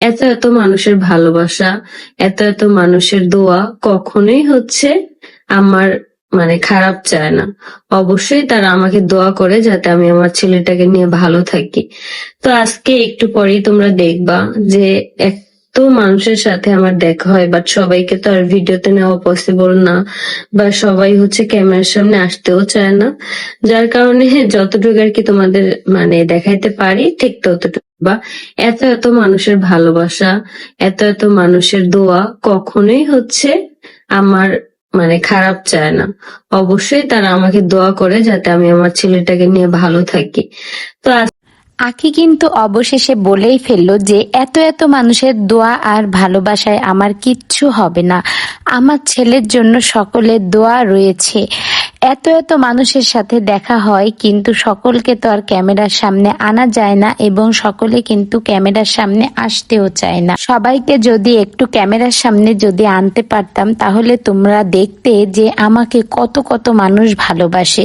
এত এত মানুষের ভালোবাসা, এত এত মানুষের দোয়া কখনোই হচ্ছে আমার মানে খারাপ চায় না। অবশ্যই তারা আমাকে দোয়া করে যাতে আমি আমার ছেলেটাকে নিয়ে ভালো থাকি। তো আজকে একটু পরেই তোমরা দেখবা যে এত মানুষের সাথে আমার দেখা হয় বাট সবাইকে তো আর ভিডিওতে নেওয়া পসিবল না, বা সবাই হচ্ছে ক্যামেরার সামনে আসতেও চায় না। যার কারণে যতটুকু আর কি তোমাদের মানে দেখাইতে পারি, ঠিক ততটুকু বা এত এত মানুষের ভালোবাসা, এত এত মানুষের দোয়া কখনোই হচ্ছে আমার মানে খারাপ চায় না। অবশ্যই তারা আমাকে দোয়া করে যাতে আমি আমার ছেলেটাকে নিয়ে ভালো থাকি। তো আখি কিন্তু অবশেষে বলেই ফেলল যে এত এত মানুষের দোয়া আর ভালোবাসায় আমার কিচ্ছু হবে না। আমার ছেলের জন্য সকলের দোয়া রয়েছে। এত এত মানুষের সাথে দেখা হয়, কিন্তু সকলকে তো আর ক্যামেরার সামনে আনা যায় না এবং সকলে কিন্তু ক্যামেরার সামনে আসতেও চায় না। সবাইকে যদি একটু ক্যামেরার সামনে যদি আনতে পারতাম, তাহলে তোমরা দেখতে যে আমাকে কত কত মানুষ ভালোবাসে।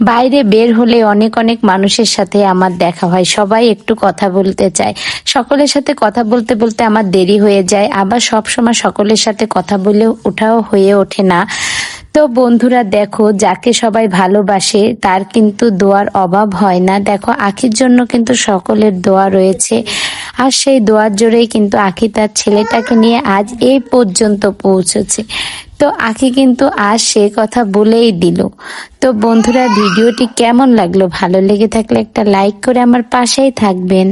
বাইরে বের হলে অনেক অনেক মানুষের সাথে আমার দেখা হয়, সবাই একটু কথা বলতে চায়। সকলের সাথে কথা বলতে বলতে আমার দেরি হয়ে যায়, আবার সব সময় সকলের সাথে কথা বলে ওঠাও হয়ে ওঠে না। তো বন্ধুরা দেখো, যাকে সবাই ভালোবাসে, তার কিন্তু দোয়ার অভাব হয় না। দেখো, আখির জন্য কিন্তু সকলের দোয়া রয়েছে। আর সেই দোয়ার জোরেই কিন্তু আখি তার ছেলেটাকে নিয়ে আজ এই পর্যন্ত পৌঁছেছে। তো আখি কিন্তু আজ সে কথা বলেই দিল। তো বন্ধুরা, ভিডিওটি কেমন লাগল? ভালো লেগে থাকলে একটা লাইক করে আমার পাশেই থাকবেন।